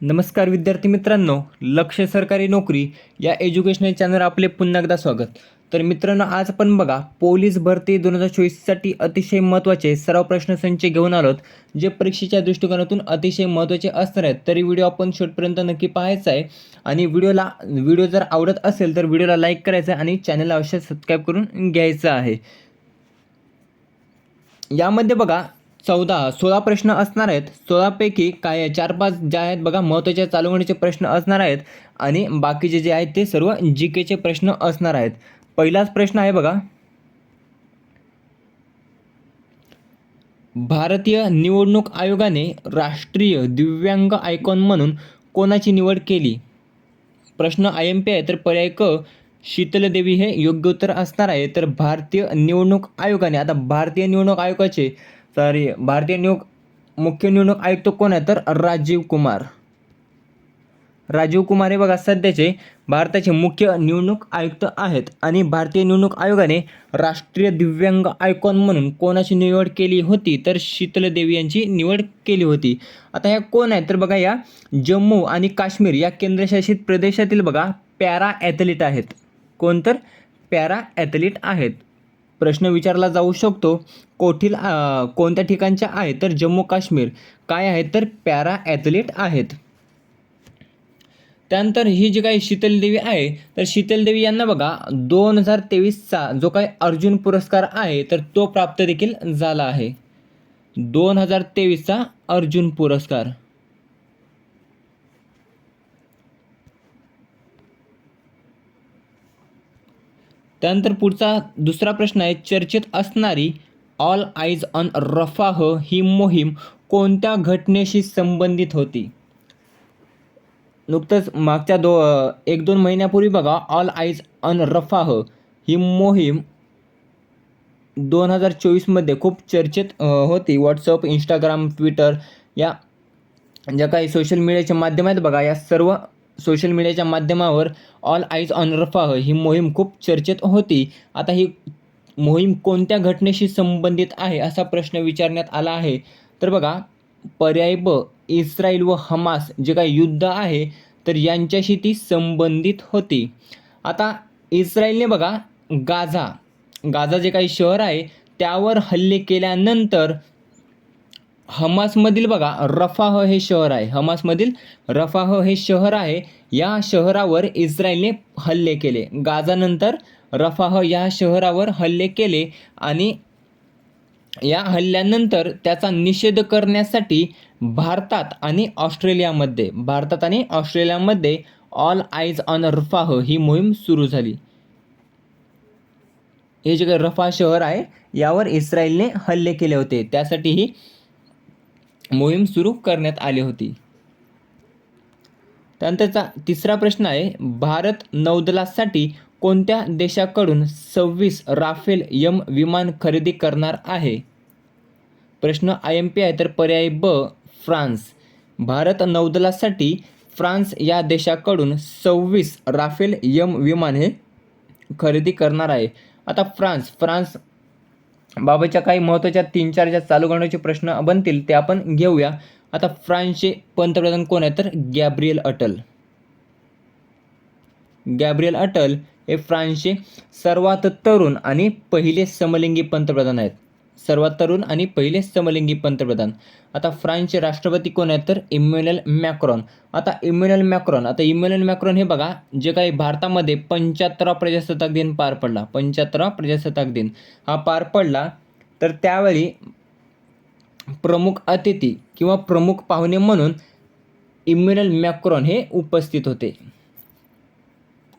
नमस्कार विद्यार्थी मित्रांनो लक्ष सरकारी नोकरी या एज्युकेशनल चॅनल आपले पुन्हा एकदा स्वागत. तर मित्रांनो आज आपण बघा पोलीस भरती दोन हजार चोवीससाठी अतिशय महत्त्वाचे सराव प्रश्नसंच घेऊन आलोत जे परीक्षेच्या दृष्टिकोनातून अतिशय महत्त्वाचे असणार आहेत. तरी व्हिडिओ आपण शेवटपर्यंत नक्की पाहायचा आहे आणि व्हिडिओला व्हिडिओ जर आवडत असेल तर व्हिडिओला लाईक करायचा आहे आणि चॅनलला अवश्य सबस्क्राईब करून घ्यायचं आहे. यामध्ये बघा चौदा सोळा प्रश्न असणार आहेत. सोळापैकी काय चार पाच ज्या आहेत बघा महत्त्वाचे चालवणीचे प्रश्न असणार आहेत. आणि बाकीचे जे आहेत ते सर्व जी केचे प्रश्न असणार आहेत. पहिलाच प्रश्न आहे बघा. भारतीय निवडणूक आयोगाने राष्ट्रीय दिव्यांग आयकॉन म्हणून कोणाची निवड केली? प्रश्न आय एम पी आहे तर पर्याय क शीतलदेवी हे योग्य उत्तर असणार आहे. तर भारतीय निवडणूक आयोगाने आता भारतीय निवडणूक आयोगाचे सॉरी भारतीय निवड मुख्य निवडणूक आयुक्त कोण आहे? तर राजीव कुमार. राजीव कुमार हे बघा सध्याचे भारताचे मुख्य निवडणूक आयुक्त आहेत आणि भारतीय निवडणूक आयोगाने राष्ट्रीय दिव्यांग आयकॉन म्हणून कोणाची निवड केली होती? तर शीतलदेवी यांची निवड केली होती. आता ह्या कोण आहेत? तर बघा या जम्मू आणि काश्मीर या केंद्रशासित प्रदेशातील बघा पॅरा ॲथलीट आहेत. कोण तर? पॅरा ॲथलीट आहेत. प्रश्न विचारला जाऊ शकतो. कोठील कोणत्या ठिकाणच्या आहेत तर जम्मू काश्मीर. काय आहेत तर पॅरा ॲथलीट आहेत. त्यानंतर ही जी काही शीतलदेवी आहे तर शीतलदेवी यांना बघा दोन हजार तेवीसचा जो काही अर्जुन पुरस्कार आहे तर तो प्राप्त देखील झाला आहे. दोन हजार तेवीसचा अर्जुन पुरस्कार. त्यानंतर पुढचा दुसरा प्रश्न आहे चर्चेत असणारी ऑल आईज ऑन रफाह ही मोहीम कोणत्या घटनेशी संबंधित होती? नुकतंच मागच्या दो एक दोन महिन्यापूर्वी बघा ऑल आईज ऑन रफाह ही मोहीम दोन हजार चोवीसमध्ये खूप चर्चेत होती. व्हॉट्सअप इंस्टाग्राम ट्विटर या ज्या काही सोशल मीडियाच्या माध्यम आहेत बघा या सर्व सोशल मीडियाच्या माध्यमावर ऑल आईज ऑन रफाह ही मोहीम खूप चर्चेत होती. आता ही मोहीम कोणत्या घटनेशी संबंधित आहे असा प्रश्न विचारण्यात आला आहे. तर बघा पर्याय ब इस्रायल व हमास जे काही युद्ध आहे तर यांच्याशी ती संबंधित होती. आता इस्रायलने बघा गाझा. गाझा जे काही शहर आहे त्यावर हल्ले केल्यानंतर हमासमधील बघा रफाह हे शहर आहे. हमासमधील रफाह हे शहर आहे. या शहरावर इस्रायलने हल्ले केले. गाजानंतर रफाह या शहरावर हल्ले केले आणि या हल्ल्यानंतर त्याचा निषेध करण्यासाठी भारतात आणि ऑस्ट्रेलियामध्ये भारतात आणि ऑस्ट्रेलियामध्ये ऑल आईज ऑन रफाह ही मोहीम सुरू झाली. हे जे काही रफा शहर आहे यावर इस्रायलने हल्ले केले होते. त्यासाठी ही मोहीम सुरू करण्यात आली होती. त्यानंतरचा तिसरा प्रश्न आहे भारत नौदलासाठी कोणत्या देशाकडून सव्वीस राफेल यम विमान खरेदी करणार आहे? प्रश्न आय एम पी आहे तर पर्याय ब फ्रान्स. भारत नौदलासाठी फ्रान्स या देशाकडून सव्वीस राफेल यम विमान हे खरेदी करणार आहे. आता फ्रान्स फ्रान्स बाबतच्या काही महत्त्वाच्या तीन चार ज्या चालू करण्याचे प्रश्न बनतील ते आपण घेऊया. आता फ्रान्सचे पंतप्रधान कोण आहेत? तर गॅब्रियल अटल. गॅब्रियल अटल हे फ्रान्सचे सर्वात तरुण आणि पहिले समलिंगी पंतप्रधान आहेत. सर्वात तरुण आणि पहिले समलिंगी पंतप्रधान. आता फ्रान्सचे राष्ट्रपती कोण आहेत तर इम्युनल मॅक्रॉन. आता इम्युनल मॅक्रॉन आता इम्युनल मॅक्रॉन हे बघा जे काही भारतामध्ये पंच्याहत्तरा प्रजासत्ताक दिन पार पडला. पंच्याहत्तरा प्रजासत्ताक दिन. हा पार पडला तर त्यावेळी प्रमुख अतिथी किंवा प्रमुख पाहुणे म्हणून इम्युनल मॅक्रॉन हे उपस्थित होते.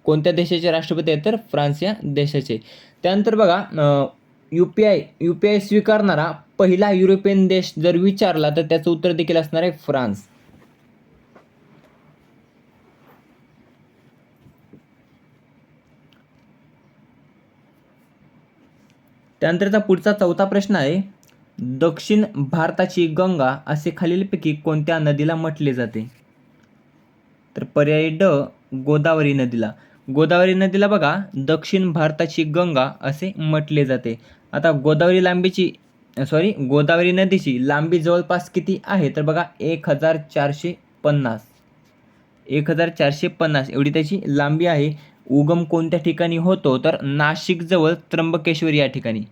कोणत्या देशाचे राष्ट्रपती आहेत तर? फ्रान्स या देशाचे. त्यानंतर बघा U P I U P I स्वीकारणारा पहिला युरोपियन देश जर विचारला तर त्याचं उत्तर देखील असणार आहे फ्रान्स. त्यानंतरचा पुढचा चौथा प्रश्न आहे दक्षिण भारताची गंगा असे खालीलपैकी कोणत्या नदीला म्हटले जाते? तर पर्याय ड गोदावरी नदीला. गोदावरी नदीला बघा दक्षिण भारताची गंगा असे म्हटले जाते. आता गोदावरी लांबीची सॉरी गोदावरी नदीची लांबी जवळपास किती आहे? तर बघा एक हजार चारशे पन्नास. एक हजार चारशे पन्नास एवढी त्याची लांबी आहे. उगम कोणत्या ठिकाणी होतो? तर नाशिकजवळ त्र्यंबकेश्वर या ठिकाणी.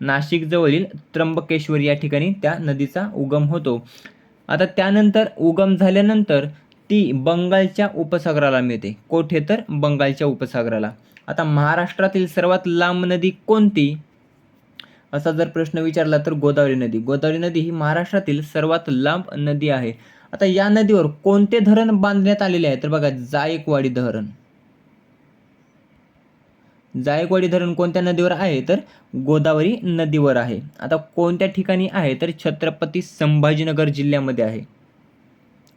नाशिकजवळील त्र्यंबकेश्वर या ठिकाणी त्या नदीचा उगम होतो. आता त्यानंतर उगम झाल्यानंतर ती बंगालच्या उपसागराला मिळते. कोठे तर? बंगालच्या उपसागराला. आता महाराष्ट्रातील सर्वात लांब नदी कोणती? असा जर प्रश्न विचारला तर गोदावरी नदी. गोदावरी नदी ही महाराष्ट्रातील सर्वात लांब नदी आहे. आता या नदीवर कोणते धरण बांधण्यात आलेले आहे? तर बघा जायकवाडी धरण. जायकवाडी धरण कोणत्या नदीवर आहे? तर गोदावरी नदीवर आहे. आता कोणत्या ठिकाणी आहे? तर छत्रपती संभाजीनगर जिल्ह्यामध्ये आहे.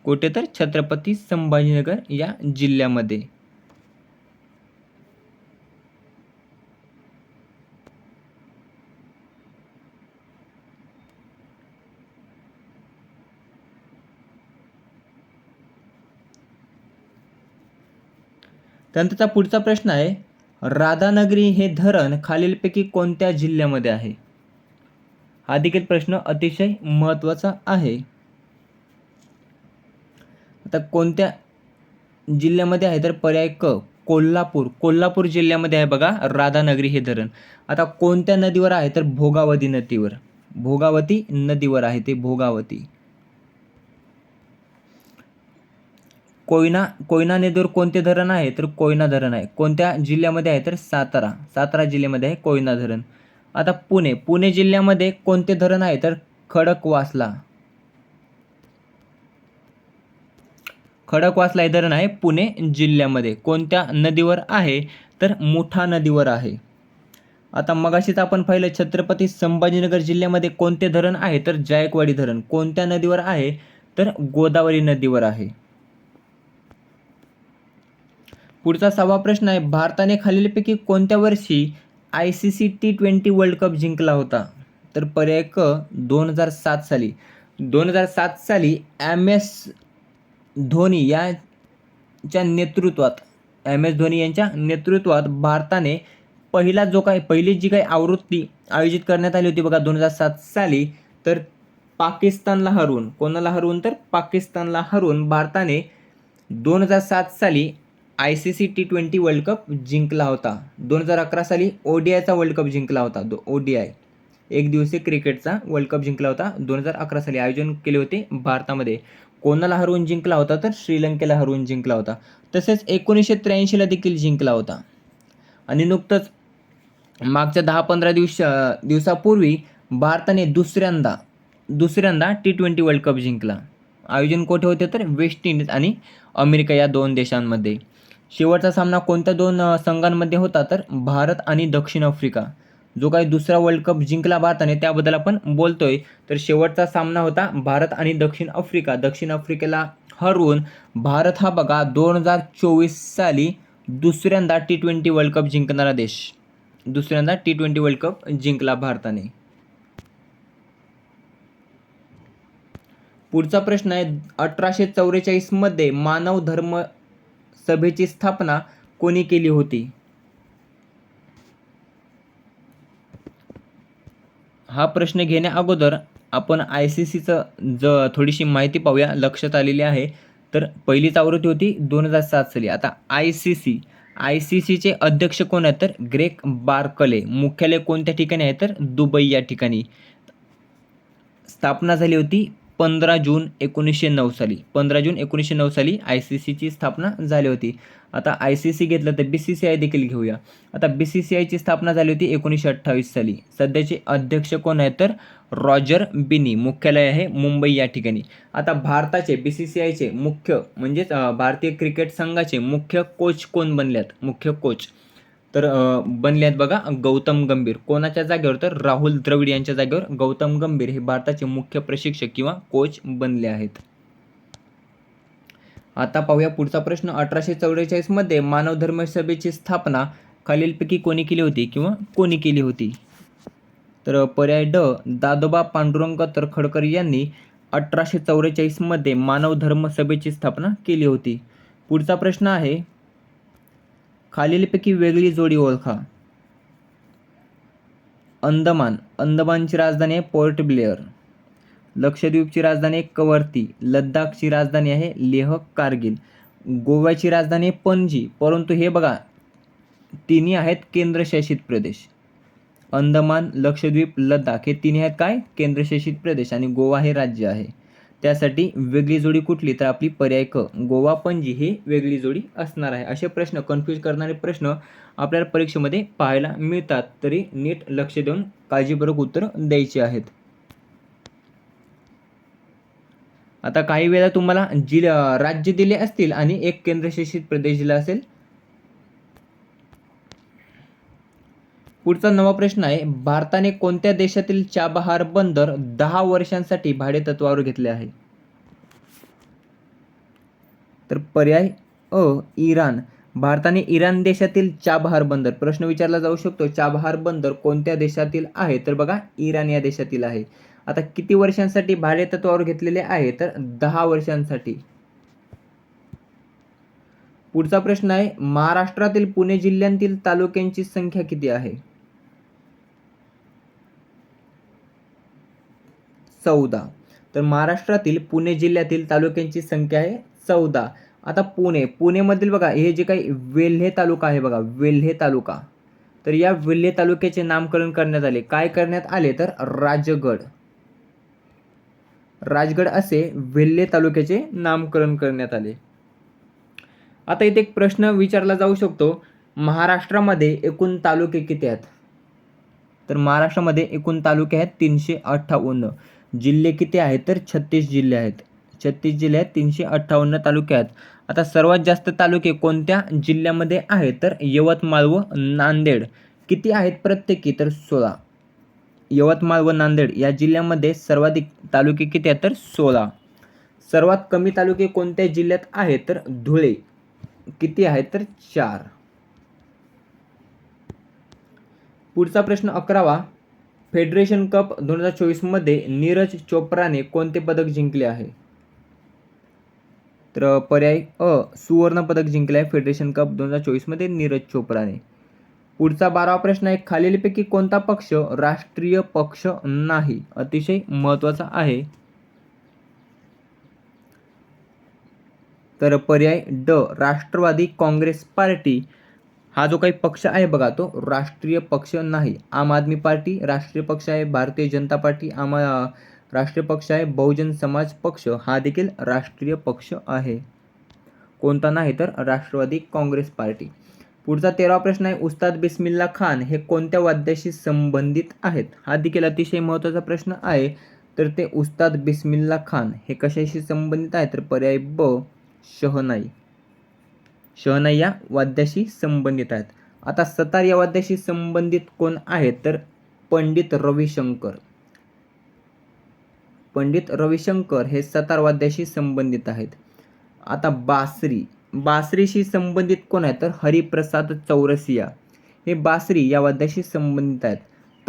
कुठे तर छत्रपती संभाजीनगर या जिल्ह्यामध्ये. त्यानंतरचा पुढचा प्रश्न आहे राधानगरी हे धरण खालीलपैकी कोणत्या जिल्ह्यामध्ये आहे? हा देखील प्रश्न अतिशय महत्त्वाचा आहे. आता कोणत्या जिल्ह्यामध्ये आहे तर पर्याय क कोल्हापूर. कोल्हापूर जिल्ह्यामध्ये आहे बघा राधानगरी हे धरण. आता कोणत्या नदीवर आहे तर भोगावती नदीवर? भोगावती नदीवर आहे ते भोगावती. कोयना कोयना नदीवर कोणते धरण आहे तर कोयना धरण आहे. कोणत्या जिल्ह्यामध्ये आहे तर सातारा. सातारा जिल्ह्यामध्ये आहे कोयना धरण. आता पुणे. पुणे जिल्ह्यामध्ये कोणते धरण आहे तर खडकवासला. खडकवासला हे धरण आहे पुणे जिल्ह्यामध्ये. कोणत्या नदीवर आहे? तर मुठा नदीवर आहे. आता मगाशीच आपण पाहिलं छत्रपती संभाजीनगर जिल्ह्यामध्ये कोणते धरण आहे? तर जायकवाडी धरण. कोणत्या नदीवर आहे? तर गोदावरी नदीवर आहे. पुढचा सहावा प्रश्न आहे भारताने खालीलपैकी कोणत्या वर्षी I C C T twenty world cup जिंकला होता? तर पर्याय क दोन हजार सात साली. दोन हजार सात साली एम एस धोनी याच्या नेतृत्वात एम एस धोनी यांच्या नेतृत्वात भारताने पहिला जो काही पहिली जी काही आवृत्ती आयोजित करण्यात आली होती बघा दोन हजार सात साली तर पाकिस्तानला हरवून कोणाला हरवून तर पाकिस्तानला हरवून भारताने दोन हजार सात साली I C C T twenty world cup जिंकला होता. दोन हजार अकरा साली ओ डी आयचा वर्ल्ड कप जिंकला होता दो ओ डी आय. एक दिवसीय क्रिकेटचा वर्ल्ड कप जिंकला होता. दोन हजार अकरा साली आयोजन केले होते भारतामध्ये. कोणाला हरवून जिंकला होता तर श्रीलंकेला हरवून जिंकला होता. तसेच एकोणीसशे त्र्याऐंशीला देखील जिंकला होता. आणि नुकतंच मागच्या दहा पंधरा दिवस दिवसापूर्वी भारताने दुसऱ्यांदा दुसऱ्यांदा टी ट्वेंटी वर्ल्ड कप जिंकला. आयोजन कोठे होते तर वेस्ट इंडिज आणि अमेरिका या दोन देशांमध्ये. शेवटचा सामना कोणत्या दोन संघांमध्ये होता तर भारत आणि दक्षिण आफ्रिका. जो काही दुसरा वर्ल्ड कप जिंकला भारताने त्याबद्दल आपण बोलतोय. तर शेवटचा सामना होता भारत आणि दक्षिण आफ्रिका. दक्षिण आफ्रिकेला हरवून भारत हा बघा दोन हजार चोवीस साली दुसऱ्यांदा टी ट्वेंटी वर्ल्ड कप जिंकणारा देश. दुसऱ्यांदा टी ट्वेंटी वर्ल्ड कप जिंकला भारताने. पुढचा प्रश्न आहे अठराशे चौवेचाळीसमध्ये मानव धर्म सभेची स्थापना कोणी केली होती? हा प्रश्न घेण्या अगोदर आपण आय सी सीचं ज थोडीशी माहिती पाहूया. लक्षात आलेली आहे. तर पहिलीच आवृत्ती होती दोन हजार सात साली. आता I C C I C सीचे अध्यक्ष कोण आहेत? तर ग्रेक बार्कले. मुख्यालय कोणत्या ठिकाणी आहे? तर दुबई या ठिकाणी. स्थापना झाली होती पंधरा जून एकोणीसशे नऊ साली. पंधरा जून एकोणीसशे नऊ साली आय सी सीची स्थापना झाली होती. आता आय सी सी घेतलं तर बी सी सी आय देखील घेऊया. आता बी सी सी आयची स्थापना झाली होती एकोणीसशे अठ्ठावीस साली. सध्याचे अध्यक्ष कोण आहेत तर रॉजर बिनी मुख्यालय आहे मुंबई या ठिकाणी. आता भारताचे बी सी सी आयचे मुख्य म्हणजेच भारतीय क्रिकेट संघाचे मुख्य कोच कोण बनल्यात? मुख्य कोच तर बनले आहेत बघा गौतम गंभीर. कोणाच्या जागेवर? तर राहुल द्रविड यांच्या जागेवर. गौतम गंभीर हे भारताचे मुख्य प्रशिक्षक किंवा कोच बनले आहेत. आता पाहूया पुढचा प्रश्न. अठराशे चौवेचाळीसमध्ये मानवधर्म सभेची स्थापना खालीलपैकी कोणी केली होती किंवा कोणी केली होती? तर पर्याय ड. दादोबा पांडुरंग तरखडकर यांनी अठराशे चौवेचाळीसमध्ये मानव धर्म सभेची स्थापना केली होती. पुढचा प्रश्न आहे खालीलपैकी वेगळी जोडी ओळखा. अंदमान अंदमानची राजधानी आहे पोर्ट ब्लेअर. लक्षद्वीपची राजधानी आहे कवरती. लद्दाखची राजधानी आहे लेह कारगिल. गोव्याची राजधानी आहे पणजी. परंतु हे बघा तिन्ही आहेत केंद्रशासित प्रदेश. अंदमान लक्षद्वीप लद्दाख हे तिन्ही आहेत काय? केंद्रशासित प्रदेश. आणि गोवा हे राज्य आहे. त्यासाठी वेगळी जोडी कुठली तर आपली पर्याय क. गोवा पणजी ही वेगळी जोडी असणार आहे. असे प्रश्न कन्फ्यूज करणारे प्रश्न आपल्याला परीक्षेमध्ये पाहायला मिळतात. तरी नीट लक्ष देऊन काळजीपूर्वक उत्तर द्यायची आहेत. आता काही वेळा तुम्हाला जि राज्य दिले असतील आणि एक केंद्रशासित प्रदेश दिला असेल पुढचा नवा प्रश्न आहे भारताने कोणत्या देशातील चाबहार बंदर दहा वर्षांसाठी भाडेतत्वावर घेतले आहे? तर पर्याय अ इराण. भारताने इराण देशातील चाबहार बंदर प्रश्न विचारला जाऊ शकतो चाबहार बंदर कोणत्या देशातील आहे? तर बघा इराण या देशातील आहे. आता किती वर्षांसाठी भाडेतत्वावर घेतलेले आहे? तर दहा वर्षांसाठी. पुढचा प्रश्न आहे महाराष्ट्रातील पुणे जिल्ह्यातील तालुक्यांची संख्या किती आहे? चौदा. तर महाराष्ट्रातील पुणे जिल्ह्यातील तालुक्यांची संख्या आहे चौदा. आता पुणे पुणेमधील बघा हे जे काही वेल्हे तालुका आहे बघा वेल्हे तालुका. तर या वेल्हे तालुक्याचे नामकरण करण्यात आले. काय करण्यात आले तर राजगड. राजगड असे वेल्हे तालुक्याचे नामकरण करण्यात आले. आता इथे एक प्रश्न विचारला जाऊ शकतो. महाराष्ट्रामध्ये एकूण तालुके किती आहेत? तर महाराष्ट्रामध्ये एकूण तालुके आहेत तीनशे अठ्ठावन्न. जिल्हे किती आहेत? तर छत्तीस जिल्हे आहेत. छत्तीस जिल्हे आहेत तीनशे अठ्ठावन्न तालुके आहेत. आता सर्वात जास्त तालुके कोणत्या जिल्ह्यामध्ये आहेत? तर यवतमाळ व नांदेड. किती आहेत प्रत्येकी? तर सोळा. यवतमाळ व नांदेड या जिल्ह्यामध्ये सर्वाधिक तालुके किती आहेत? तर सोळा. सर्वात कमी तालुके कोणत्या जिल्ह्यात आहेत? तर धुळे. किती आहेत? तर चार. पुढचा प्रश्न अकरावा. फेडरेशन कप दोन हजार चोवीसमध्ये नीरज चोप्राने कोणते पदक जिंकले आहे? तर पर्याय अ सुवर्ण पदक जिंकले आहे फेडरेशन कप दोन हजार चोवीसमध्ये नीरज चोप्राने. पुढचा बारावा प्रश्न आहे खालीलपैकी कोणता पक्ष राष्ट्रीय पक्ष नाही? अतिशय महत्त्वाचा आहे. तर पर्याय ड राष्ट्रवादी काँग्रेस पार्टी. हा जो काही पक्ष आहे बघा तो राष्ट्रीय पक्ष नाही. आम आदमी पार्टी राष्ट्रीय पक्ष आहे भारतीय जनता पार्टी आम राष्ट्रीय पक्ष आहे बहुजन समाज पक्ष हा देखील राष्ट्रीय पक्ष आहे. कोणता नाही तर राष्ट्रवादी काँग्रेस पार्टी. पुढचा तेरावा प्रश्न आहे उस्ताद बिस्मिल्ला खान हे कोणत्या वाद्याशी संबंधित आहेत? हा देखील अतिशय महत्त्वाचा प्रश्न आहे. तर ते उस्ताद बिस्मिल्ला खान हे कशाशी संबंधित आहे तर पर्याय ब शहनाई शहनाई या वाद्याशी संबंधित आहेत. आता सतार या वाद्याशी संबंधित कोण आहेत? तर पंडित रविशंकर. पंडित रविशंकर हे सतार वाद्याशी संबंधित आहेत. आता बासरी. बासरीशी संबंधित कोण आहेत? तर हरिप्रसाद चौरसिया. हे बासरी या वाद्याशी संबंधित आहेत.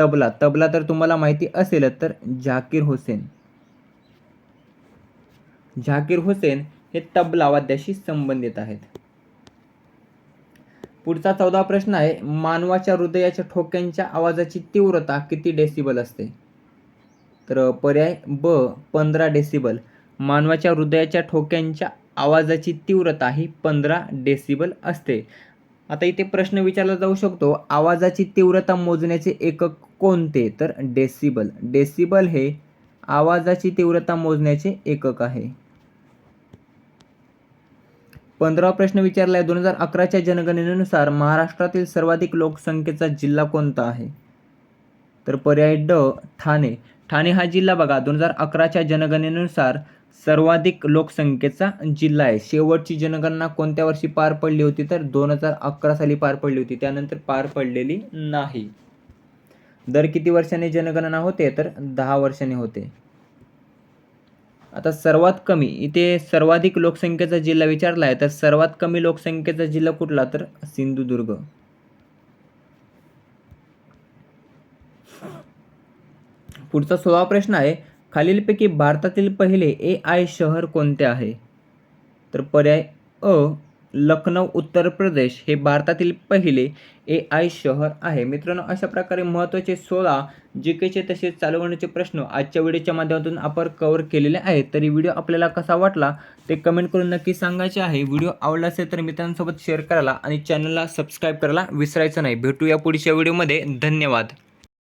तबला. तबला तर तुम्हाला माहिती असेल तर झाकीर हुसेन. झाकीर हुसेन हे तबला वाद्याशी संबंधित आहेत. पुढचा चौदा प्रश्न आहे मानवाच्या हृदयाच्या ठोक्यांच्या आवाजाची तीव्रता किती डेसिबल असते? तर पर्याय ब पंधरा डेसिबल मानवाच्या हृदयाच्या ठोक्यांच्या आवाजाची तीव्रता ही पंधरा डेसिबल असते. आता इथे प्रश्न विचारला जाऊ शकतो आवाजाची तीव्रता मोजण्याचे एकक कोणते? तर डेसिबल डेसिबल हे आवाजाची तीव्रता मोजण्याचे एकक आहे. पंधरावा प्रश्न विचारला आहे दोन हजार अकराच्या जनगणनेनुसार महाराष्ट्रातील सर्वाधिक लोकसंख्येचा जिल्हा कोणता आहे? तर पर्याय ड ठाणे. ठाणे हा जिल्हा बघा दोन हजार अकराच्या जनगणनेनुसार सर्वाधिक लोकसंख्येचा जिल्हा आहे. शेवटची जनगणना कोणत्या वर्षी पार पडली होती? तर दोन हजार अकरा साली पार पडली होती. त्यानंतर पार पडलेली नाही. दर किती वर्षाने जनगणना होते? तर दहा वर्षाने होते. आता सर्वात कमी इथे सर्वाधिक लोकसंख्येचा जिल्हा विचारला आहे तर सर्वात कमी लोकसंख्येचा जिल्हा कुठला? तर सिंधुदुर्ग. पुढचा सोळा प्रश्न आहे खालीलपैकी भारतातील पहिले ए आय शहर कोणते आहे? तर पर्याय अ लखनौ उत्तर प्रदेश हे भारतातील पहिले ए आय शहर आहे. मित्रांनो अशा प्रकारे महत्त्वाचे सोळा जी केचे तसेच चालवण्याचे प्रश्न आजच्या व्हिडिओच्या माध्यमातून आपण कव्हर केलेले आहेत. तरी व्हिडिओ आपल्याला कसा वाटला ते कमेंट करून नक्की सांगायचे आहे. व्हिडिओ आवडला असेल तर मित्रांसोबत शेअर करायला आणि चॅनलला सबस्क्राईब करायला विसरायचं नाही. भेटूया पुढच्या व्हिडिओमध्ये. धन्यवाद.